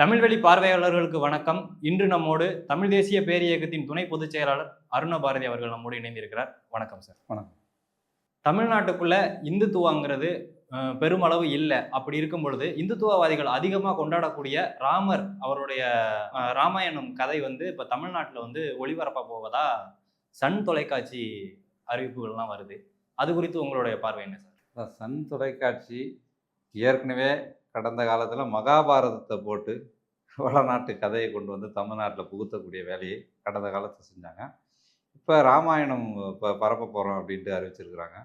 தமிழ்வழி பார்வையாளர்களுக்கு வணக்கம். இன்று நம்மோடு தமிழ் தேசிய பேரியக்கத்தின் துணை பொதுச் செயலாளர் அருண பாரதி அவர்கள் நம்மோடு இணைந்திருக்கிறார். வணக்கம் சார். வணக்கம். தமிழ்நாட்டுக்குள்ள இந்துத்துவங்கிறது பெருமளவு இல்லை. அப்படி இருக்கும் பொழுது இந்துத்துவவாதிகள் அதிகமாக கொண்டாடக்கூடிய ராமர் அவருடைய ராமாயணம் கதை வந்து இப்போ தமிழ்நாட்டில் வந்து ஒளிபரப்ப போவதா? சன் தொலைக்காட்சி அறிவிப்புகள்லாம் வருது. அது குறித்து உங்களுடைய பார்வை என்ன சார் சன் தொலைக்காட்சி ஏற்கனவே கடந்த காலத்தில் மகாபாரதத்தை போட்டு வடநாட்டு கதையை கொண்டு வந்து தமிழ்நாட்டில் புகுத்தக்கூடிய வேலையை கடந்த காலத்தை செஞ்சாங்க. இப்போ ராமாயணம் இப்போ பரப்ப போகிறோம் அப்படின்ட்டு அறிவிச்சிருக்கிறாங்க.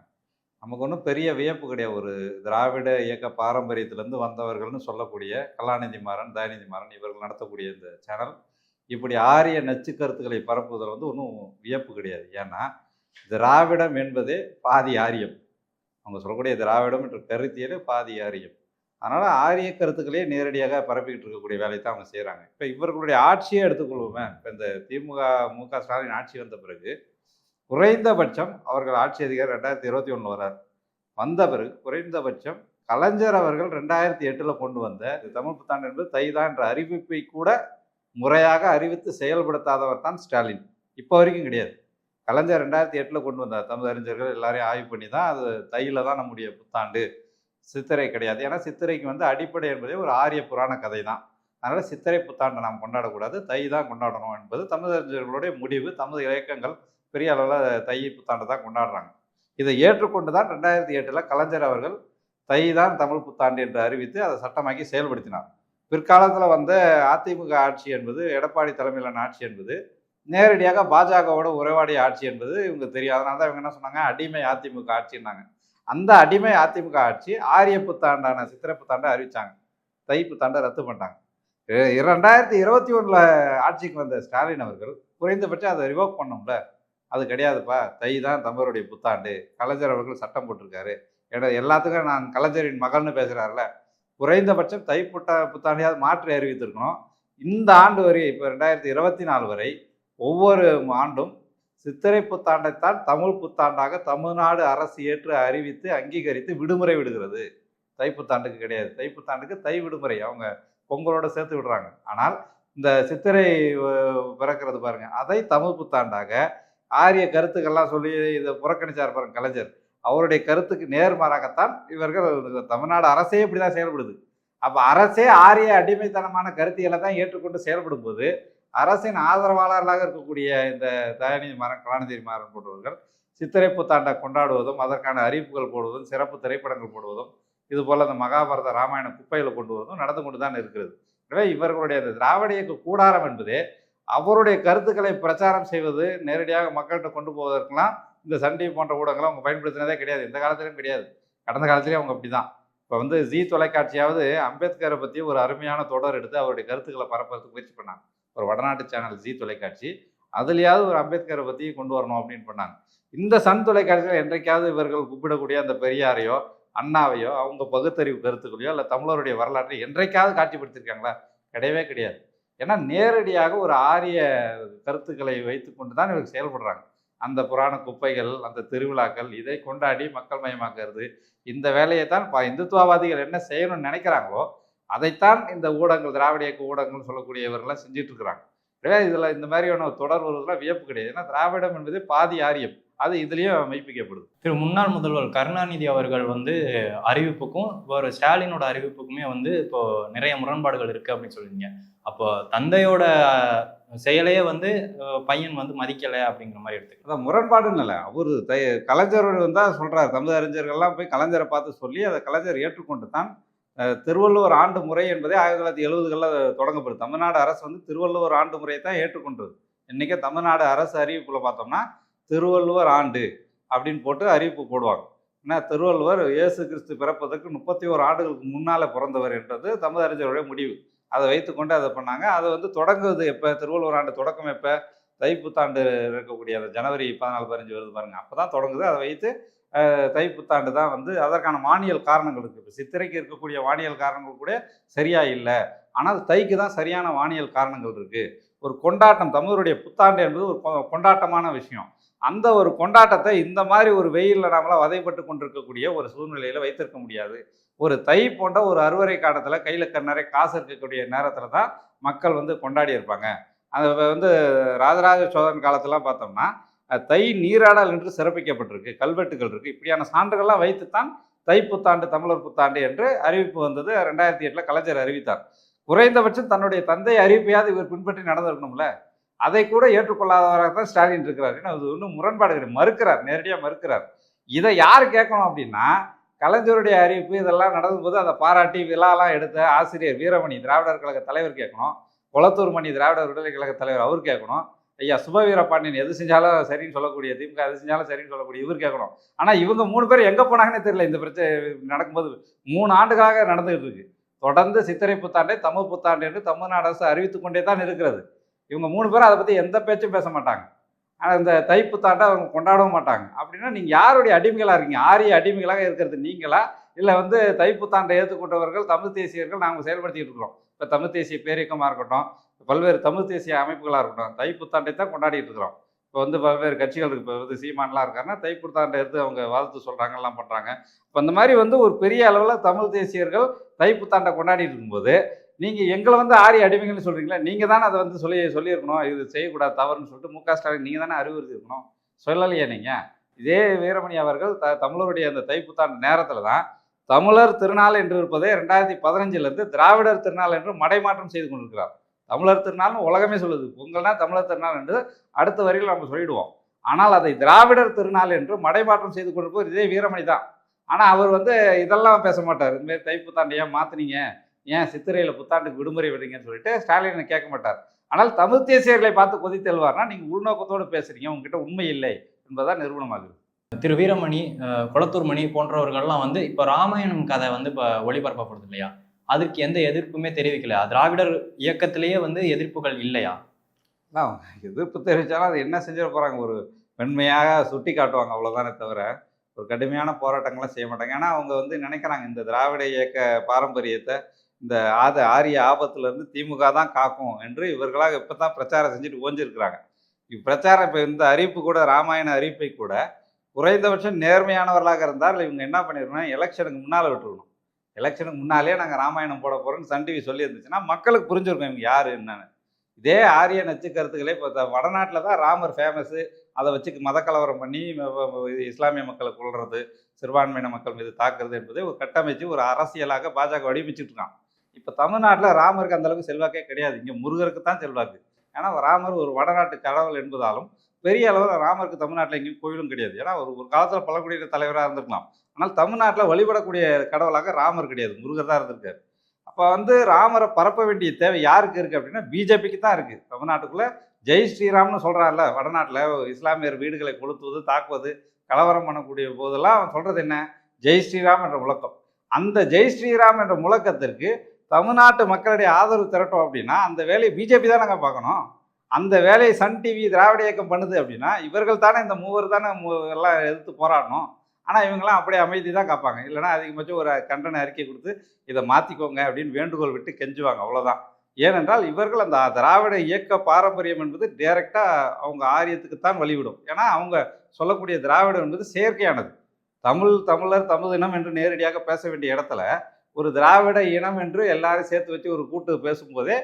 நமக்கு ஒன்றும் பெரிய வியப்பு கிடையாது. ஒரு திராவிட இயக்க பாரம்பரியத்திலேருந்து வந்தவர்கள்னு சொல்லக்கூடிய கலாநிதி மாறன் தயாநிதி மாறன் இவர்கள் நடத்தக்கூடிய இந்த சேனல் இப்படி ஆரிய நச்சு கருத்துக்களை பரப்புவதில் வந்து ஒன்றும் வியப்பு கிடையாது. ஏன்னா திராவிடம் என்பதே பாதி ஆரியம். அவங்க சொல்லக்கூடிய திராவிடம் என்ற கருத்தியலே பாதி ஆரியம். அதனால் ஆரிய கருத்துக்களையே நேரடியாக பரப்பிக்கிட்டு இருக்கக்கூடிய வேலையை தான் அவங்க செய்கிறாங்க இப்போ இவர்களுடைய ஆட்சியை எடுத்துக்கொள்வோமே. இப்போ இந்த திமுக மு க ஸ்டாலின் ஆட்சி வந்த பிறகு குறைந்தபட்சம் அவர்கள் ஆட்சி அதிகாரி ரெண்டாயிரத்தி இருபத்தி ஒன்று வரார் வந்த பிறகு குறைந்தபட்சம் கலைஞர் அவர்கள் ரெண்டாயிரத்தி எட்டில் கொண்டு வந்த தமிழ் புத்தாண்டு என்பது தைதான் என்ற அறிவிப்பை கூட முறையாக அறிவித்து செயல்படுத்தாதவர் தான் ஸ்டாலின். இப்போ வரைக்கும் கிடையாது. கலைஞர் ரெண்டாயிரத்தி எட்டில் கொண்டு வந்தார். தமிழ் அறிஞர்கள் எல்லாரையும் ஆய்வு பண்ணி தான் அது தையில் தான் நம்முடைய புத்தாண்டு. சித்திரை கிடையாது. ஏன்னா சித்திரைக்கு வந்து அடிப்படை என்பதே ஒரு ஆரிய புராண கதை தான் அதனால் சித்திரை புத்தாண்டை நாம் கொண்டாடக்கூடாது. தை தான் கொண்டாடணும் என்பது தமிழ் முடிவு. தமிழ் இயக்கங்கள் பெரிய அளவில் தை புத்தாண்டை தான் கொண்டாடுறாங்க. இதை ஏற்றுக்கொண்டு தான் ரெண்டாயிரத்தி எட்டில் கலைஞர் அவர்கள் தை தான் தமிழ் புத்தாண்டு என்று அறிவித்து அதை சட்டமாக்கி செயல்படுத்தினார். பிற்காலத்தில் வந்த அதிமுக ஆட்சி என்பது எடப்பாடி தலைமையிலான ஆட்சி என்பது நேரடியாக பாஜகவோட உறவாடிய ஆட்சி என்பது இவங்க தெரியும். அதனால தான் இவங்க என்ன சொன்னாங்க? அடிமை அதிமுக ஆட்சின்னாங்க. அந்த அடிமை அதிமுக ஆட்சி ஆரிய புத்தாண்டான சித்திரை புத்தாண்டை அறிவிச்சாங்க. தை புத்தாண்டை ரத்து பண்ணிட்டாங்க. இரண்டாயிரத்தி இருபத்தி ஒன்றில் ஆட்சிக்கு வந்த ஸ்டாலின் அவர்கள் குறைந்தபட்சம் அதை ரிவோக் பண்ணோம்ல. அது கிடையாதுப்பா. தை தான் தமிழருடைய புத்தாண்டு. கலைஞர் அவர்கள் சட்டம் போட்டிருக்காரு. ஏன்னா எல்லாத்துக்கும் நான் கலைஞரின் மகள்னு பேசுகிறாருல குறைந்தபட்சம் தை புட்ட புத்தாண்டையாவது மாற்றி அறிவித்திருக்கணும். இந்த ஆண்டு வரை இப்போ ரெண்டாயிரத்தி இருபத்தி நாலு வரை ஒவ்வொரு ஆண்டும் சித்திரை புத்தாண்டைத்தான் தமிழ் புத்தாண்டாக தமிழ்நாடு அரசு ஏற்று அறிவித்து அங்கீகரித்து விடுமுறை விடுகிறது. தை புத்தாண்டுக்கு கிடையாது. தை புத்தாண்டுக்கு தை விடுமுறை. அவங்க பொங்கலோட சேர்த்து விடுறாங்க. ஆனால் இந்த சித்திரை பிறக்கிறது பாருங்க. அதை தமிழ் புத்தாண்டாக ஆரிய கருத்துக்கள்லாம் சொல்லி இதை புறக்கணிச்சார் பாருங்க கலைஞர். அவருடைய கருத்துக்கு நேர்மாறாகத்தான் இவர்கள் தமிழ்நாடு அரசே இப்படி தான் செயல்படுது. அப்போ அரசே ஆரிய அடிமைத்தனமான கருத்தியலை தான் ஏற்றுக்கொண்டு செயல்படும் போது அரசின் ஆதரவாளர்களாக இருக்கக்கூடிய இந்த தயாநிதி மாறன் கலாநிதி மாறன் போன்றவர்கள் சித்திரை புத்தாண்டை கொண்டாடுவதும் அதற்கான அறிவிப்புகள் போடுவதும் சிறப்பு திரைப்படங்கள் போடுவதும் இது அந்த மகாபாரத ராமாயண குப்பையில் கொண்டு வருவதும் நடந்து கொண்டு தான் இருக்கிறது. எனவே இவர்களுடைய இந்த திராவிட இயக்க கூடாரம் என்பதே அவருடைய கருத்துக்களை பிரச்சாரம் செய்வது நேரடியாக மக்கள்கிட்ட கொண்டு போவதற்கெல்லாம் இந்த சண்டை போன்ற ஊடகங்களை அவங்க பயன்படுத்தினதே கிடையாது. எந்த காலத்திலும் கிடையாது. கடந்த காலத்திலேயே அவங்க அப்படி தான் இப்போ வந்து ஜி தொலைக்காட்சியாவது அம்பேத்கரை பற்றி ஒரு அருமையான தொடர் எடுத்து அவருடைய கருத்துக்களை பரப்புறதுக்கு முயற்சி பண்ணாங்க. ஒரு வடநாட்டு சேனல் ஜி தொலைக்காட்சி அதுலேயாவது ஒரு அம்பேத்கரை பற்றி கொண்டு வரணும் அப்படின்னு பண்ணாங்க. இந்த சன் தொலைக்காட்சியில் என்றைக்காவது இவர்கள் கூப்பிடக்கூடிய அந்த பெரியாரையோ அண்ணாவையோ அவங்க பகுத்தறிவு கருத்துக்களையோ இல்லை தமிழருடைய வரலாற்றை என்றைக்காவது காட்சிப்படுத்திருக்காங்களா கிடையவே கிடையாது. ஏன்னா நேரடியாக ஒரு ஆரிய கருத்துக்களை வைத்துக்கொண்டு தான் இவர்கள் செயல்படுறாங்க. அந்த புராண குப்பைகள் அந்த திருவிழாக்கள் இதை கொண்டாடி மக்கள் மயமாக்குறது இந்த வேலையை தான் இந்துத்துவவாதிகள் என்ன செய்யணும்னு நினைக்கிறாங்களோ அதைத்தான் இந்த ஊடகங்கள் திராவிட இயக்க ஊடகங்கள் சொல்லக்கூடியவர்கள்லாம் செஞ்சுட்டு இருக்கிறாங்க எனவே இதில் இந்த மாதிரியான தொடர் வருவதெல்லாம் வியப்பு கிடையாது. ஏன்னா திராவிடம் என்பது பாதி ஆரியம். அது இதுலேயும் மெய்ப்பிக்கப்படுது திரு முன்னாள் முதல்வர் கருணாநிதி அவர்கள் வந்து அறிவிப்புக்கும் ஒரு ஸ்டாலினோட அறிவிப்புக்குமே வந்து இப்போ நிறைய முரண்பாடுகள் இருக்கு அப்படின்னு சொல்லியிருந்தீங்க. அப்போ தந்தையோட செயலையே வந்து பையன் வந்து மதிக்கலை அப்படிங்கிற மாதிரி எடுத்துக்கலாம். அதான் முரண்பாடுன்னு இல்லை அவர் த கலைஞர் தான் சொல்கிறார் தமிழ் அறிஞர்கள்லாம் போய் கலைஞரை பார்த்து சொல்லி அதை கலைஞர் ஏற்றுக்கொண்டு தான் திருவள்ளுவர் ஆண்டு முறை என்பதே ஆயிரத்தி தொள்ளாயிரத்தி எழுபதுகளில் தொடங்கப்படுது. தமிழ்நாடு அரசு வந்து திருவள்ளுவர் ஆண்டு முறையை தான் ஏற்றுக்கொண்டது. இன்றைக்கி தமிழ்நாடு அரசு அறிவிப்பில் பார்த்தோம்னா திருவள்ளுவர் ஆண்டு அப்படின்னு போட்டு அறிவிப்பு போடுவாங்க. ஏன்னா திருவள்ளுவர் இயேசு கிறிஸ்து பிறப்பதற்கு முப்பத்தி ஓரு ஆண்டுகளுக்கு முன்னால் பிறந்தவர் என்றது தமிழறிஞருடைய முடிவு. அதை வைத்துக்கொண்டு அதை பண்ணாங்க. அதை வந்து தொடங்குவது எப்போ? திருவள்ளுவர் ஆண்டு தொடக்கம் எப்போ? தைப்புத்தாண்டு இருக்கக்கூடிய அந்த ஜனவரி பதினாலு பதினஞ்சு வருது பாருங்கள் அப்போ தான் தொடங்குது. அதை வைத்து தை புத்தாண்டு தான் வந்து அதற்கான வானியல் காரணங்கள் இருக்குது இப்போ சித்திரைக்கு இருக்கக்கூடிய வானியல் காரணங்கள் கூட சரியாக இல்லை. ஆனால் தைக்கு தான் சரியான வானியல் காரணங்கள் இருக்குது ஒரு கொண்டாட்டம் தமிழருடைய புத்தாண்டு என்பது ஒரு கொ- கொண்டாட்டமான விஷயம். அந்த ஒரு கொண்டாட்டத்தை இந்த மாதிரி ஒரு வெயிலில் நாமெல்லாம் வதைப்பட்டு கொண்டிருக்கக்கூடிய ஒரு சூழ்நிலையில் வைத்திருக்க முடியாது. ஒரு தை போன்ற ஒரு அறுவடை காலத்தில் கையில் நிறைய காசு இருக்கக்கூடிய நேரத்தில் தான் மக்கள் வந்து கொண்டாடி இருப்பாங்க. அது வந்து ராஜராஜ சோழன் காலத்திலாம் பார்த்தோம்னா தை நீராடல் என்று சிறப்பிக்கப்பட்டிருக்கு. கல்வெட்டுகள் இருக்குது இப்படியான சான்றுகள்லாம் வைத்துத்தான் தை புத்தாண்டு தமிழர் புத்தாண்டு என்று அறிவிப்பு வந்தது. ரெண்டாயிரத்தி எட்டில் கலைஞர் அறிவித்தார். குறைந்தபட்சம் தன்னுடைய தந்தை அறிவிப்பையாவது இவர் பின்பற்றி நடந்திருக்கணும்ல? அதை கூட ஏற்றுக்கொள்ளாதவராக தான் ஸ்டாலின் இருக்கிறார். ஏன்னா அது ஒன்றும் முரண்பாடு கிடையாது. மறுக்கிறார் நேரடியாக மறுக்கிறார். இதை யார் கேட்கணும் அப்படின்னா கலைஞருடைய அறிவிப்பு இதெல்லாம் நடந்தபோது அதை பாராட்டி விழாலாம் எடுத்த ஆசிரியர் வீரமணி திராவிடர் கழக தலைவர் கேட்கணும். குளத்தூர் மணி திராவிடர் விடுதலை கழக தலைவர் அவர் கேட்கணும். ஐயா சுபவீரபாண்டியன் எது செஞ்சாலும் சரின்னு சொல்லக்கூடிய திமுக எது செஞ்சாலும் சரின்னு சொல்லக்கூடிய இவர் கேட்கணும். ஆனால் இவங்க மூணு பேர் எங்கே போனாங்கன்னே தெரியல இந்த பிரச்சனை நடக்கும்போது. மூணு ஆண்டுகளாக நடந்துகிட்டு இருக்கு. தொடர்ந்து சித்திரை புத்தாண்டை தமிழ் புத்தாண்டு என்று தமிழ்நாடு அரசு அறிவித்து கொண்டே தான் இருக்கிறது. இவங்க மூணு பேரும் அதை பற்றி எந்த பேச்சும் பேச மாட்டாங்க. ஆனால் இந்த தை புத்தாண்டை அவங்க கொண்டாடவும் மாட்டாங்க. அப்படின்னா நீங்கள் யாருடைய அடிமைகளாக இருக்கீங்க? ஆரிய அடிமைகளாக இருக்கிறது நீங்களா? இல்லை வந்து தைப்புத்தாண்டை ஏற்றுக்கொண்டவர்கள் தமிழ் தேசியர்கள் நாங்கள் செயல்படுத்திட்டு இருக்கிறோம். இப்போ தமிழ் தேசிய பேரியக்கமாக இருக்கட்டும் பல்வேறு தமிழ் தேசிய அமைப்புகளாக இருக்கட்டும் தைப்புத்தாண்டை தான் கொண்டாடிட்டு இருக்கிறோம். இப்போ வந்து பல்வேறு கட்சிகள் இருக்கு. இப்போ வந்து சீமான்லாம் இருக்காருன்னா தைப்புத்தாண்டை எடுத்து அவங்க வாழ்த்து சொல்கிறாங்க எல்லாம் பண்ணுறாங்க இப்போ அந்த மாதிரி வந்து ஒரு பெரிய அளவில் தமிழ் தேசியர்கள் தைப்புத்தாண்டை கொண்டாடிட்டு இருக்கும்போது நீங்கள் எங்களை வந்து ஆரி அடிமைகள்னு சொல்கிறீங்களா நீங்கள் தானே அதை வந்து சொல்லி சொல்லியிருக்கணும். இது செய்யக்கூடாது தவறுன்னு சொல்லிட்டு மு க. ஸ்டாலின் நீங்கள் தானே அறிவுறுத்தி இருக்கணும் சொல்லலையே நீங்கள் இதே வீரமணி அவர்கள் த தமிழருடைய அந்த தைப்புத்தாண்டு நேரத்தில் தான் தமிழர் திருநாள் என்று இருப்பதை ரெண்டாயிரத்தி பதினஞ்சிலிருந்து திராவிடர் திருநாள் என்று மடைமாற்றம் செய்து கொண்டிருக்கிறார். தமிழர் திருநாள்னு உலகமே சொல்லுது. பொங்கல்னா தமிழர் திருநாள் என்று அடுத்த வரையில் நம்ம சொல்லிடுவோம். ஆனால் அதை திராவிடர் திருநாள் என்று மடைமாற்றம் செய்து கொண்டிருப்பவர் இதே வீரமணி தான். ஆனால் அவர் வந்து இதெல்லாம் பேச மாட்டார். இதுமாரி தை புத்தாண்டு ஏன் மாற்றினீங்க ஏன் சித்திரையில் புத்தாண்டுக்கு விடுமுறை விடுங்கன்னு சொல்லிட்டு ஸ்டாலினை கேட்க மாட்டார். ஆனால் தமிழ் தேசியர்களை பார்த்து கொதித்தெழுவார்னா நீங்கள் உள்நோக்கத்தோடு பேசுறீங்க. உங்ககிட்ட உண்மை இல்லை என்பதுதான் நிரூபணமாகுது திரு வீரமணி குளத்தூர் மணி போன்றவர்கள்லாம் வந்து இப்போ ராமாயணம் கதை வந்து இப்போ ஒளிபரப்பப்படுது இல்லையா? அதுக்கு எந்த எதிர்ப்புமே தெரிவிக்கலையா திராவிடர் இயக்கத்திலேயே வந்து எதிர்ப்புகள் இல்லையா? எதிர்ப்பு தெரிவித்தாலும் அது என்ன செஞ்சிட போகிறாங்க ஒரு மென்மையாக சுட்டி காட்டுவாங்க அவ்வளோதானே தவிர ஒரு கடுமையான போராட்டங்கள்லாம் செய்ய மாட்டாங்க. ஏன்னா அவங்க வந்து நினைக்கிறாங்க இந்த திராவிட இயக்க பாரம்பரியத்தை இந்த ஆத ஆரிய ஆபத்துலேருந்து திமுக தான் காக்கும் என்று இவர்களாக இப்போ தான் பிரச்சாரம் செஞ்சுட்டு ஓஞ்சிருக்கிறாங்க. இப்பிரச்சாரம் இப்போ இந்த அறிவிப்பு கூட ராமாயண அறிவிப்பை கூட குறைந்தபட்சம் நேர்மையானவர்களாக இருந்தால் இவங்க என்ன பண்ணிடணும் எலெக்ஷனுக்கு முன்னால் விட்டுருக்கணும் எலெக்ஷனுக்கு முன்னாலே நாங்கள் ராமாயணம் போட போகிறோம்னு சன் டிவி சொல்லி இருந்துச்சுன்னா மக்களுக்கு புரிஞ்சிருக்கும் இவங்க யார் என்னன்னு. இதே ஆரிய நச்சு கருத்துக்களே இப்போ வடநாட்டில் தான் ராமர் ஃபேமஸு அதை வச்சு மத கலவரம் பண்ணி இஸ்லாமிய மக்களை கொள்வது சிறுபான்மையின மக்கள் மீது தாக்குறது என்பதை ஒரு கட்டமைச்சு ஒரு அரசியலாக பாஜக வடிவமைச்சிட்டு இருக்கான் இப்போ தமிழ்நாட்டில் ராமருக்கு அந்தளவுக்கு செல்வாக்கே கிடையாது. இங்கே முருகருக்கு தான் செல்வாக்கு. ஏன்னா ராமர் ஒரு வடநாட்டு கடவுள் என்பதாலும் பெரிய அளவில் ராமருக்கு தமிழ்நாட்டில் எங்கேயும் கோயிலும் கிடையாது. ஏன்னா ஒரு ஒரு காலத்தில் பழங்குடியின தலைவராக இருந்திருக்கலாம். ஆனால் தமிழ்நாட்டில் வழிபடக்கூடிய கடவுளாக ராமர் கிடையாது. முருகர் தான் இருந்திருக்காரு. அப்போ வந்து ராமரை பரப்ப வேண்டிய தேவை யாருக்கு இருக்குது அப்படின்னா பிஜேபிக்கு தான் இருக்குது தமிழ்நாட்டுக்குள்ளே ஜெய் ஸ்ரீராம்னு சொல்கிறான்ல வடநாட்டில் இஸ்லாமியர் வீடுகளை கொளுத்துவது தாக்குவது கலவரம் பண்ணக்கூடிய போதெல்லாம் அவன் சொல்கிறது என்ன? ஜெய் ஸ்ரீராம் என்ற முழக்கம். அந்த ஜெய் ஸ்ரீராம் என்ற முழக்கத்திற்கு தமிழ்நாட்டு மக்களுடைய ஆதரவு திரட்டும் அப்படின்னா அந்த வேலையை பிஜேபி தான் நாங்கள் பார்க்கணும்? அந்த வேலையை சன் டிவி திராவிட இயக்கம் பண்ணுது அப்படின்னா இவர்கள் தானே இந்த மூவர் தானே மூ- எல்லாம் எதிர்த்து போராடணும். ஆனால் இவங்கெல்லாம் அப்படியே அமைதி தான் காப்பாங்க. இல்லைனா அதிகபட்சம் ஒரு கண்டன அறிக்கை கொடுத்து இதை மாற்றிக்கோங்க அப்படின்னு வேண்டுகோள் விட்டு கெஞ்சுவாங்க. அவ்வளோதான் ஏனென்றால் இவர்கள் அந்த திராவிட இயக்க பாரம்பரியம் என்பது டைரெக்டாக அவங்க ஆரியத்துக்குத்தான் வழிவிடும். ஏன்னா அவங்க சொல்லக்கூடிய திராவிடம் என்பது செயற்கையானது. தமிழ் தமிழர் தமிழ் இனம் என்று நேரடியாக பேச வேண்டிய இடத்துல ஒரு திராவிட இனம் என்று எல்லாரும் சேர்த்து வச்சு ஒரு கூட்டு பேசும்போதே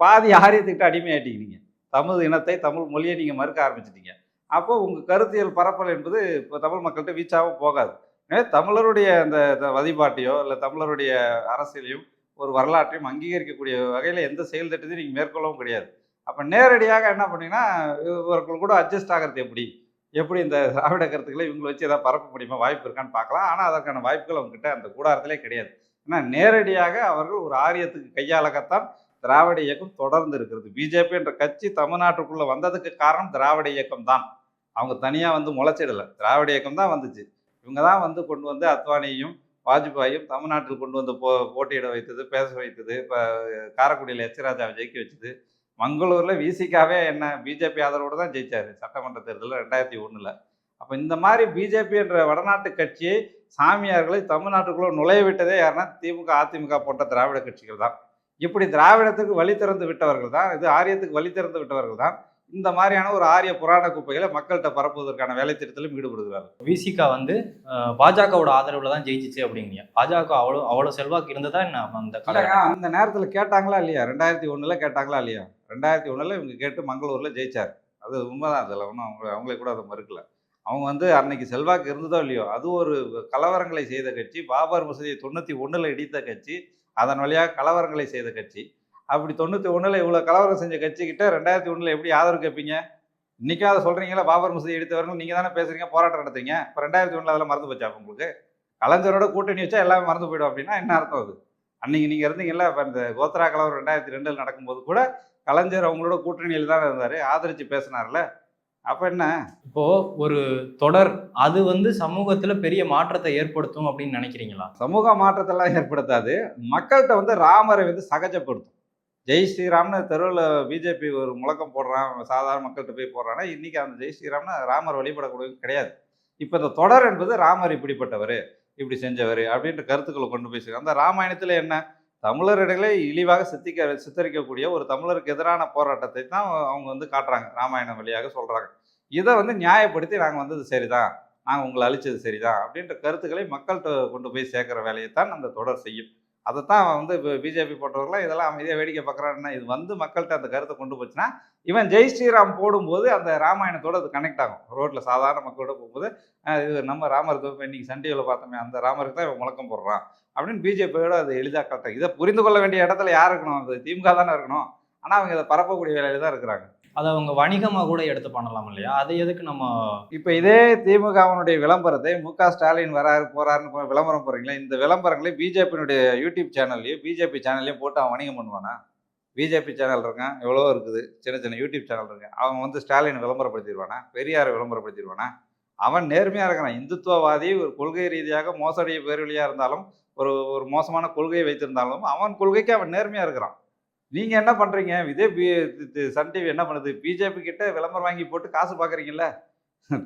பாதி ஆரியத்துக்கிட்ட அடிமையாயிட்டீங்க தமிழ் இனத்தை தமிழ் மொழியை நீங்கள் மறுக்க ஆரம்பிச்சிட்டீங்க. அப்போ உங்கள் கருத்தியல் பரப்பல் என்பது இப்போ தமிழ் மக்கள்கிட்ட வீச்சாகவும் போகாது. எனவே தமிழருடைய அந்த வழிபாட்டையோ இல்லை தமிழருடைய அரசியலையும் ஒரு வரலாற்றையும் அங்கீகரிக்கக்கூடிய வகையில் எந்த செயல் திட்டத்தையும் நீங்கள் மேற்கொள்ளவும் கிடையாது. அப்போ நேரடியாக என்ன பண்ணீங்கன்னா இவர்கள் கூட அட்ஜஸ்ட் ஆகிறது எப்படி? எப்படி இந்த திராவிட கருத்துக்களை இவங்களை வச்சு ஏதாவது பரப்ப முடியுமா? வாய்ப்பு இருக்கான்னு பார்க்கலாம். ஆனால் அதற்கான வாய்ப்புகள் அவங்ககிட்ட அந்த கூடாரத்திலே கிடையாது. ஏன்னா நேரடியாக அவர்கள் ஒரு ஆரியத்துக்கு கையாளக்கத்தான் திராவிட இயக்கம் தொடர்ந்து இருக்கிறது. பிஜேபி என்ற கட்சி தமிழ்நாட்டுக்குள்ளே வந்ததுக்கு காரணம் திராவிட இயக்கம் தான். அவங்க தனியாக வந்து முளைச்சிடலை. திராவிட இயக்கம் தான் வந்துச்சு. இவங்க தான் வந்து கொண்டு வந்து அத்வானியையும் வாஜ்பாயும் தமிழ்நாட்டில் கொண்டு வந்து போ போட்டியிட வைத்தது பேச வைத்தது இப்போ காரைக்குடியில் எச். ராஜாவை ஜெயிக்க வச்சது. மங்களூரில் விசிகாவே என்ன பிஜேபி ஆதரவோடு தான் ஜெயிச்சார். சட்டமன்ற தேர்தலில் ரெண்டாயிரத்தி ஒன்றில் அப்போ இந்த மாதிரி பிஜேபி என்ற வடநாட்டு கட்சியை சாமியார்களை தமிழ்நாட்டுக்குள்ளே நுழைய விட்டதே யாருன்னா திமுக அதிமுக போன்ற திராவிட கட்சிகள் தான். இப்படி திராவிடத்துக்கு வழி திறந்து விட்டவர்கள் தான் இது ஆரியத்துக்கு வழி திறந்து விட்டவர்கள் தான் இந்த மாதிரியான ஒரு ஆரிய புராண குப்பைகளை மக்கள்கிட்ட பரப்புவதற்கான வேலை திட்டத்திலும் ஈடுபடுகிறார் விசிகா வந்து பாஜகவோட ஆதரவுல தான் ஜெயிச்சிச்சு அப்படிங்க பாஜக அவ்வளோ அவ்வளோ செல்வாக்கு இருந்ததா என்ன அந்த அந்த நேரத்தில் கேட்டாங்களா இல்லையா? ரெண்டாயிரத்தி ஒண்ணுல கேட்டாங்களா இல்லையா? ரெண்டாயிரத்தி ஒண்ணுல இவங்க கேட்டு மங்களூர்ல ஜெயிச்சார். அது உண்மைதான் அதில் ஒன்றும் அவங்க அவங்களே கூட அதை மறுக்கல. அவங்க வந்து அன்னைக்கு செல்வாக்கு இருந்ததோ இல்லையோ அது ஒரு கலவரங்களை செய்த கட்சி பாபர் மசூதியை தொண்ணூற்றி ஒண்ணுல இடித்த கட்சி அதன் வழியாக கலவரங்களை செய்த கட்சி. அப்படி தொண்ணூற்றி ஒன்றில் இவ்வளோ கலவரம் செஞ்ச கட்சிக்கிட்ட ரெண்டாயிரத்தி ஒன்றில் எப்படி ஆதரவு கேட்பீங்க? இன்றைக்கும் அதை சொல்கிறீங்களா பாபர் மசூதி எடுத்தவர்கள் நீங்கள் தானே பேசுகிறீங்க போராட்டம் நடத்துறீங்க. இப்போ ரெண்டாயிரத்தி ஒன்றில் அதெல்லாம் மறந்து போச்சா உங்களுக்கு? கலைஞரோட கூட்டணி வச்சா எல்லாமே மறந்து போயிடும் அப்படின்னா என்ன அர்த்தம் அது? அன்றைக்கி நீங்கள் இருந்தீங்கல்ல இப்போ இந்த கோத்ரா கலவரம் ரெண்டாயிரத்தி ரெண்டில் நடக்கும்போது கூட கலைஞர் அவங்களோட கூட்டணியில் தான் இருந்தார். ஆதரித்து பேசினார்ல. அப்ப என்ன? இப்போ ஒரு தொடர் அது வந்து சமூகத்துல பெரிய மாற்றத்தை ஏற்படுத்தும் அப்படின்னு நினைக்கிறீங்களா? சமூக மாற்றத்தெல்லாம் ஏற்படுத்தாது. மக்கள்கிட்ட வந்து ராமரை வந்து சகஜப்படுத்தும். ஜெய் ஸ்ரீராம்னு தெருவில் பிஜேபி ஒரு முழக்கம் போடுறான் சாதாரண மக்கள்கிட்ட போய் போடுறான்னா இன்னைக்கு அந்த ஜெய் ஸ்ரீராம்னு ராமர் வழிபடக்கூடியது கிடையாது. இப்போ இந்த தொடர் என்பது ராமர் இப்படிப்பட்டவர் இப்படி செஞ்சவர் அப்படின்ற கருத்துக்களை கொண்டு போய் அந்த ராமாயணத்தில் என்ன? தமிழரிடையிலே இழிவாக சித்திக்க சித்தரிக்கக்கூடிய ஒரு தமிழருக்கு எதிரான போராட்டத்தை தான் அவங்க வந்து காட்டுறாங்க ராமாயணம் வழியாக சொல்கிறாங்க இதை வந்து நியாயப்படுத்தி நாங்கள் வந்தது சரிதான் நாங்கள் உங்களை அழிச்சது சரிதான் அப்படின்ற கருத்துக்களை மக்கள்கிட்ட கொண்டு போய் சேர்க்குற வேலையை தான் அந்த தொடர் செய்யும். அதை தான் வந்து இப்போ பிஜேபி போட்டவர்களாம் இதெல்லாம் அமைதியாக வேடிக்கை பார்க்குறாருன்னா இது வந்து மக்கள்கிட்ட அந்த கருத்தை கொண்டு போச்சுன்னா இவன் ஜெய் ஸ்ரீராம் போடும்போது அந்த ராமாயணத்தோட அது கனெக்ட் ஆகும். ரோட்டில் சாதாரண மக்களோட போகும்போது இது நம்ம ராமர் இப்போ இன்றைக்கி சன் பார்த்தோமே அந்த ராமருக்கு தான் இவன் முழக்கம் போடுறான். அப்படின்னு பிஜேபியோட அது எளிதாக கரெக்டாக இதை புரிந்து கொள்ள வேண்டிய இடத்துல யார் இருக்கணும்? அது திமுக தானே இருக்கணும். ஆனால் அவங்க இதை பரப்பக்கூடிய வேலையில் தான் இருக்கிறாங்க. அதை அவங்க வணிகமாக கூட எடுத்து பண்ணலாம் இல்லையா? அதை எதுக்கு நம்ம இப்போ இதே திமுகவினுடைய விளம்பரத்தை மு க ஸ்டாலின் வராரு போறாருன்னு விளம்பரம் போறீங்களா இந்த விளம்பரங்களை பிஜேபியினுடைய யூடியூப் சேனல்லையும் பிஜேபி சேனல்லையும் போட்டு அவன் வணிகம் பண்ணுவானா? பிஜேபி சேனல் இருக்கான் எவ்வளவோ இருக்குது சின்ன சின்ன யூடியூப் சேனல் இருக்கு அவன் வந்து ஸ்டாலின் விளம்பரப்படுத்திடுவானா? பெரியாரை விளம்பரப்படுத்திடுவானா? அவன் நேர்மையாக இருக்கிறான். இந்துத்துவவாதி ஒரு கொள்கை ரீதியாக மோசடி பேர்வழியாக இருந்தாலும் ஒரு ஒரு மோசமான கொள்கையை வைத்திருந்தாலும் அவன் கொள்கைக்கு அவன் நேர்மையாக இருக்கிறான். நீங்கள் என்ன பண்ணுறீங்க இதே பி சன் டிவி என்ன பண்ணுது? பிஜேபி கிட்ட விளம்பரம் வாங்கி போட்டு காசு பார்க்குறீங்கல்ல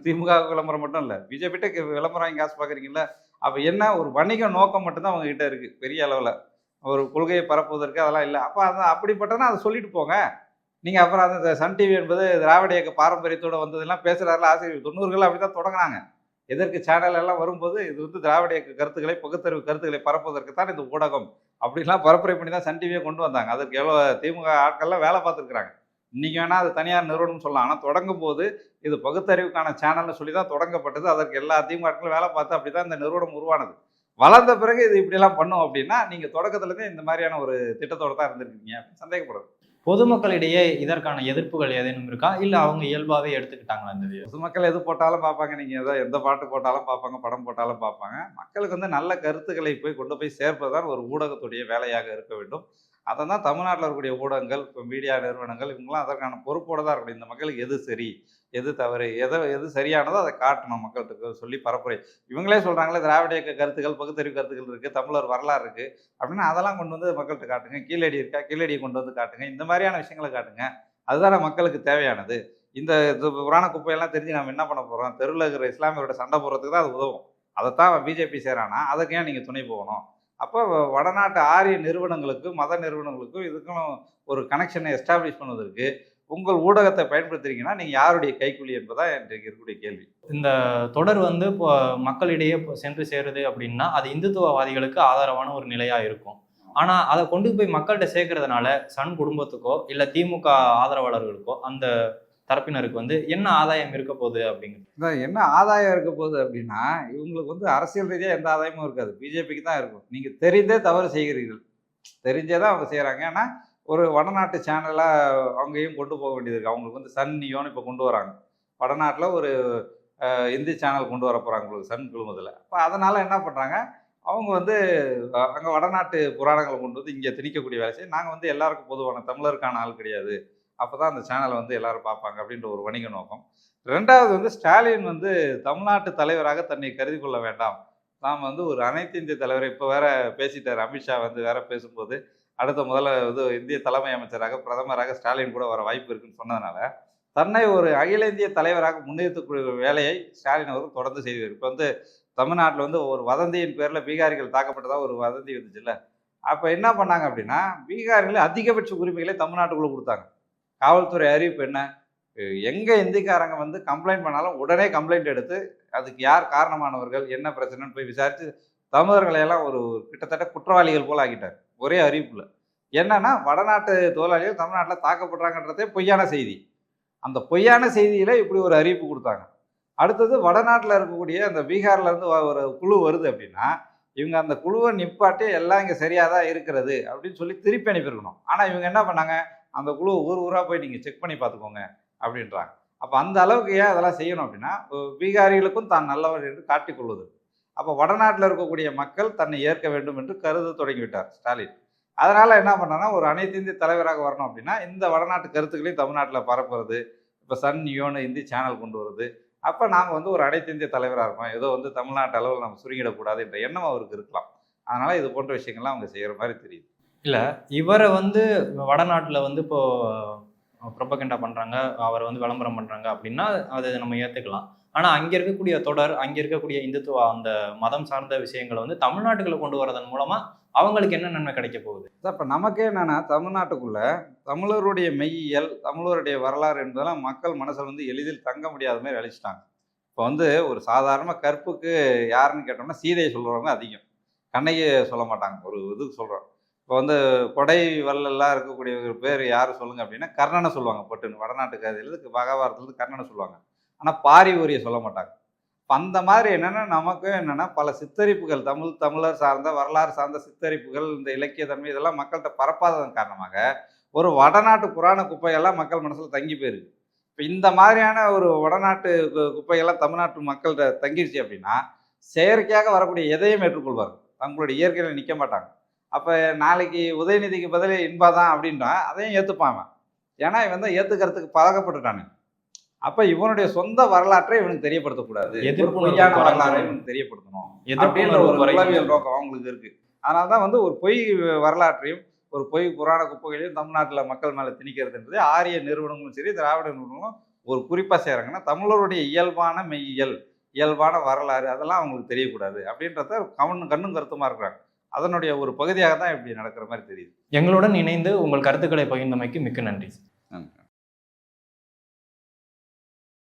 திமுக விளம்பரம் மட்டும் இல்லை. பிஜேபிகிட்ட விளம்பரம் வாங்கி காசு பார்க்குறீங்கல்ல அப்போ என்ன? ஒரு வணிக நோக்கம் மட்டும்தான் அவங்க கிட்ட இருக்குது பெரிய அளவில். ஒரு கொள்கையை பரப்புவதற்கு அதெல்லாம் இல்லை. அப்போ அதான் அப்படிப்பட்டனா அதை சொல்லிட்டு போங்க. நீங்கள் அப்புறம் அந்த சன் டிவி என்பது திராவிட இயக்க பாரம்பரியத்தோட வந்ததெல்லாம் பேசுகிறாரில் ஆசிரியர். தொண்ணூறுகள் அப்படி தான் தொடங்கினாங்க. எதற்கு சேனல் எல்லாம் வரும்போது இது வந்து திராவிட இயக்க கருத்துக்களை பகுத்தறிவு கருத்துக்களை பரப்புவதற்கு தான் இந்த ஊடகம் அப்படிலாம் பரப்புரை பண்ணி தான் சன் டிவியை கொண்டு வந்தாங்க. அதற்கு எவ்வளோ திமுக ஆட்கள்லாம் வேலை பார்த்துருக்குறாங்க. இன்றைக்கி வேணால் அது தனியார் நிறுவனம் சொல்லலாம். ஆனால் தொடங்கும் போது இது பகுத்தறிவுக்கான சேனல்னு சொல்லி தான் தொடங்கப்பட்டது. அதற்கு எல்லா திமுக ஆட்களும் வேலை பார்த்து அப்படி தான் இந்த நிறுவனம் உருவானது. வளர்ந்த பிறகு இது இப்படிலாம் பண்ணும் அப்படின்னா நீங்கள் தொடக்கத்துலேருந்தே இந்த மாதிரியான ஒரு திட்டத்தோட தான் இருந்திருக்கீங்க அப்படின்னு சந்தேகப்படுறது பொதுமக்களிடையே இதற்கான எதிர்ப்புகள் ஏதேனும் இருக்கா? இல்ல அவங்க இயல்பாவே எடுத்துக்கிட்டாங்களா இந்த பொதுமக்கள் எது போட்டாலும் பார்ப்பாங்க. நீங்கள் ஏதோ எந்த பாட்டு போட்டாலும் பார்ப்பாங்க படம் போட்டாலும் பார்ப்பாங்க. மக்களுக்கு வந்து நல்ல கருத்துக்களை போய் கொண்டு போய் சேர்ப்பதுதான் ஒரு ஊடகத்துடைய வேலையாக இருக்க வேண்டும். அதை தான் தமிழ்நாட்டில் இருக்கக்கூடிய ஊடகங்கள் இப்போ மீடியா நிறுவனங்கள் இவங்களாம் அதற்கான பொறுப்போடு தான் இருக்கணும். இந்த மக்களுக்கு எது சரி எது தவறு எதை எது சரியானதோ அதை காட்டணும் மக்கள்கிட்ட சொல்லி பரப்புரை. இவங்களே சொல்கிறாங்களே திராவிட இயக்க கருத்துக்கள் பகுத்தறிவு கருத்துக்கள் இருக்குது தமிழர் வரலாறு இருக்குது அப்படின்னா அதெல்லாம் கொண்டு வந்து மக்கள்கிட்ட காட்டுங்க. கீழடி இருக்கா கீழடியை கொண்டு வந்து காட்டுங்க. இந்த மாதிரியான விஷயங்களை காட்டுங்க. அதுதானே மக்களுக்கு தேவையானது. இந்த இது புராண குப்பையெல்லாம் தெரிஞ்சு நம்ம என்ன பண்ண போகிறோம் தெருவில் இருக்கிற இஸ்லாமியரோட சண்டை போடுறதுக்கு தான் அது உதவும். அதைத்தான் பிஜேபி சேரானா? அதுக்கு ஏன் நீங்கள் துணை போகணும்? அப்போ வடநாட்டு ஆரிய நிறுவனங்களுக்கும் மத நிறுவனங்களுக்கும் இதுக்கும் ஒரு கனெக்ஷனை எஸ்டாப்ளிஷ் பண்ணுவதற்கு உங்கள் ஊடகத்தை பயன்படுத்துறீங்கன்னா நீங்கள் யாருடைய கைக்கூலி என்பதா இன்றைக்கு இருக்கக்கூடிய கேள்வி. இந்த தொடர் வந்து இப்போ மக்களிடையே இப்போ சென்று சேருது அப்படின்னா அது இந்துத்துவவாதிகளுக்கு ஆதரவான ஒரு நிலையாக இருக்கும். ஆனால் அதை கொண்டு போய் மக்கள்கிட்ட சேர்க்கறதுனால சன் குடும்பத்துக்கோ இல்லை திமுக ஆதரவாளர்களுக்கோ அந்த தரப்பினருக்கு வந்து என்ன ஆதாயம் இருக்க போகுது அப்படிங்கிறது. என்ன ஆதாயம் இருக்க போகுது அப்படின்னா இவங்களுக்கு வந்து அரசியல் ரீதியாக எந்த ஆதாயமும் இருக்காது. பிஜேபிக்கு தான் இருக்கும். நீங்கள் தெரிந்தே தவறு செய்கிறீர்கள். தெரிஞ்சே தான் அவங்க செய்கிறாங்க ஏன்னா ஒரு வடநாட்டு சேனலாக அவங்களையும் கொண்டு போக வேண்டியது இருக்குது அவங்களுக்கு வந்து சன் நியோன்னு இப்போ கொண்டு வராங்க. வடநாட்டில் ஒரு இந்தி சேனல் கொண்டு வர போகிறாங்க உங்களுக்கு சன் குழுமத்தில். அப்போ அதனால் என்ன பண்ணுறாங்க அவங்க வந்து அங்கே வடநாட்டு புராணங்களை கொண்டு வந்து இங்கே திணிக்கக்கூடிய வேலை செய்ய நாங்கள் வந்து எல்லாருக்கும் பொதுவான தமிழருக்கான ஆள் கிடையாது. அப்போ தான் அந்த சேனலை வந்து எல்லாரும் பார்ப்பாங்க அப்படின்ற ஒரு வணிக நோக்கம். ரெண்டாவது வந்து ஸ்டாலின் வந்து தமிழ்நாட்டு தலைவராக தன்னை கருதி கொள்ள வேண்டாம். நாம் வந்து ஒரு அனைத்து இந்திய தலைவர் இப்போ வேற பேசிட்டார் அமித்ஷா வந்து வேற பேசும்போது அடுத்த முதல்ல வந்து இந்திய தலைமை அமைச்சராக பிரதமராக ஸ்டாலின் கூட வர வாய்ப்பு இருக்குன்னு சொன்னதுனால தன்னை ஒரு அகில இந்திய தலைவராக முன்னெடுத்தக்கூடிய வேலையை ஸ்டாலின் அவர்கள் தொடர்ந்து செய்வார். இப்போ வந்து தமிழ்நாட்டில் வந்து ஒரு வதந்தியின் பேரில் பீகாரிகள் தாக்கப்பட்டதாக ஒரு வதந்தி வந்துச்சுல்ல அப்போ என்ன பண்ணாங்க அப்படின்னா பீகாரிகள் அதிகபட்ச உரிமைகளை தமிழ்நாட்டுக்குள்ளே கொடுத்தாங்க. காவல்துறை அறிவிப்பு என்ன? எங்கே இந்திக்காரங்க வந்து கம்ப்ளைண்ட் பண்ணாலும் உடனே கம்ப்ளைண்ட் எடுத்து அதுக்கு யார் காரணமானவர்கள் என்ன பிரச்சனைன்னு போய் விசாரித்து தமிழர்களையெல்லாம் ஒரு கிட்டத்தட்ட குற்றவாளிகள் போல் ஆக்கிட்டார். ஒரே அறிவிப்பில். என்னன்னா வடநாட்டு தொழிலாளிகள் தமிழ்நாட்டில் தாக்கப்படுறாங்கன்றதே பொய்யான செய்தி. அந்த பொய்யான செய்தியில் இப்படி ஒரு அறிவிப்பு கொடுத்தாங்க. அடுத்தது வடநாட்டில் இருக்கக்கூடிய அந்த பீகார்லேருந்து ஒரு குழு வருது அப்படின்னா இவங்க அந்த குழுவை நிப்பாட்டி எல்லாம் இங்கே சரியாக தான் இருக்கிறது அப்படின்னு சொல்லி திருப்பி அனுப்பியிருக்கணும். ஆனால் இவங்க என்ன பண்ணாங்க? அந்த குழு ஊர் ஊராக போய் நீங்கள் செக் பண்ணி பார்த்துக்கோங்க அப்படின்றாங்க. அப்போ அந்த அளவுக்கு ஏன் அதெல்லாம் செய்யணும் அப்படின்னா பீகாரிகளுக்கும் தான் நல்லவர் என்று காட்டிக்கொள்வது அப்போ வடநாட்டில் இருக்கக்கூடிய மக்கள் தன்னை ஏற்க வேண்டும் என்று கருத தொடங்கிவிட்டார் ஸ்டாலின். அதனால் என்ன பண்ணனா ஒரு அனைத்து இந்திய தலைவராக வரணும் அப்படின்னா இந்த வடநாட்டு கருத்துக்களையும் தமிழ்நாட்டில் பரப்புறது இப்போ சன் யோனு இந்தி சேனல் கொண்டு வருது. அப்போ நாங்கள் வந்து ஒரு அனைத்து இந்திய தலைவராக இருக்கோம் ஏதோ வந்து தமிழ்நாட்டு அளவில் நம்ம சுருங்கிடக்கூடாது என்ற எண்ணம் அவருக்கு இருக்கலாம். அதனால் இது போன்ற விஷயங்கள்லாம் அவங்க செய்கிற மாதிரி தெரியுது. இல்லை இவரை வந்து வடநாட்டில் வந்து இப்போ ப்ரொபகண்டா பண்ணுறாங்க அவரை வந்து விளம்பரம் பண்ணுறாங்க அப்படின்னா அதை நம்ம ஏற்றுக்கலாம் ஆனால் அங்கே இருக்கக்கூடிய தொடர் அங்கே இருக்கக்கூடிய இந்துத்துவ அந்த மதம் சார்ந்த விஷயங்களை வந்து தமிழ்நாட்டுக்குள்ள கொண்டு வரதன் மூலமாக அவங்களுக்கு என்ன நன்மை கிடைக்க போகுது? இப்போ நமக்கே என்னென்னா தமிழ்நாட்டுக்குள்ள தமிழருடைய மெய்யியல் தமிழருடைய வரலாறு என்பதெல்லாம் மக்கள் மனசில் வந்து எளிதில் தங்க முடியாத மாதிரி அழிச்சிட்டாங்க. இப்போ வந்து ஒரு சாதாரண கற்புக்கு யாருன்னு கேட்டோம்னா சீதையை சொல்கிறவங்க அதிகம். கண்ணையை சொல்ல மாட்டாங்க ஒரு இதுக்கு சொல்கிறோம் இப்போ வந்து கொடை வல்லெல்லாம் இருக்கக்கூடிய ஒரு பேர் யார் சொல்லுங்க அப்படின்னா கர்ணனை சொல்லுவாங்க பட்டுன்னு. வடநாட்டு கதையிலேருந்து மகாபாரத்துலேருந்து கர்ணனை சொல்லுவாங்க. ஆனால் பாரி ஊரியை சொல்ல மாட்டாங்க. இப்போ அந்த மாதிரி என்னென்னா நமக்கும் என்னென்னா பல சித்தரிப்புகள் தமிழ் தமிழர் சார்ந்த வரலாறு சார்ந்த சித்தரிப்புகள் இந்த இலக்கிய தன்மை இதெல்லாம் மக்கள்கிட்ட பரப்பாததன் காரணமாக ஒரு வடநாட்டு புராண குப்பையெல்லாம் மக்கள் மனசில் தங்கி போயிருக்கு. இப்போ இந்த மாதிரியான ஒரு வடநாட்டு குப்பையெல்லாம் தமிழ்நாட்டு மக்கள்கிட்ட தங்கிடுச்சு அப்படின்னா செயற்கையாக வரக்கூடிய எதையும் ஏற்றுக்கொள்வார் தங்களுடைய இயற்கையில் நிற்க மாட்டாங்க. அப்போ நாளைக்கு உதயநிதிக்கு பதில் இன்பா தான் அப்படின்னா அதையும் ஏற்றுப்பாங்க ஏன்னா இவன் தான் ஏற்றுக்கிறதுக்கு பழக்கப்பட்டுட்டானு. அப்போ இவனுடைய சொந்த வரலாற்றை இவனுக்கு தெரியப்படுத்தக்கூடாது. பொய்யான வரலாறை. இவனுக்கு தெரியப்படுத்தணும் அப்படின்ற ஒரு. உளவியல் நோக்கம் அவங்களுக்கு இருக்கு. அதனால தான் வந்து ஒரு பொய் வரலாற்றையும் ஒரு பொய் புராண குப்பைகளையும் தமிழ்நாட்டில் மக்கள் மேலே திணிக்கிறதுன்றது ஆரிய நிறுவனங்களும் சரி திராவிட நிறுவனங்களும் ஒரு குறிப்பாக செய்கிறாங்கன்னா தமிழருடைய இயல்பான மெய்யியல் இயல்பான வரலாறு அதெல்லாம் அவங்களுக்கு தெரியக்கூடாது அப்படின்றத கவனம் கண்ணும் கருத்துமா இருக்கிறாங்க. அதனுடைய ஒரு பகுதியாக தான் இப்படி நடக்கிற மாதிரி தெரியுது. எங்களுடன் இணைந்து உங்கள் கருத்துக்களை பகிர்ந்தமைக்கு மிக்க நன்றி.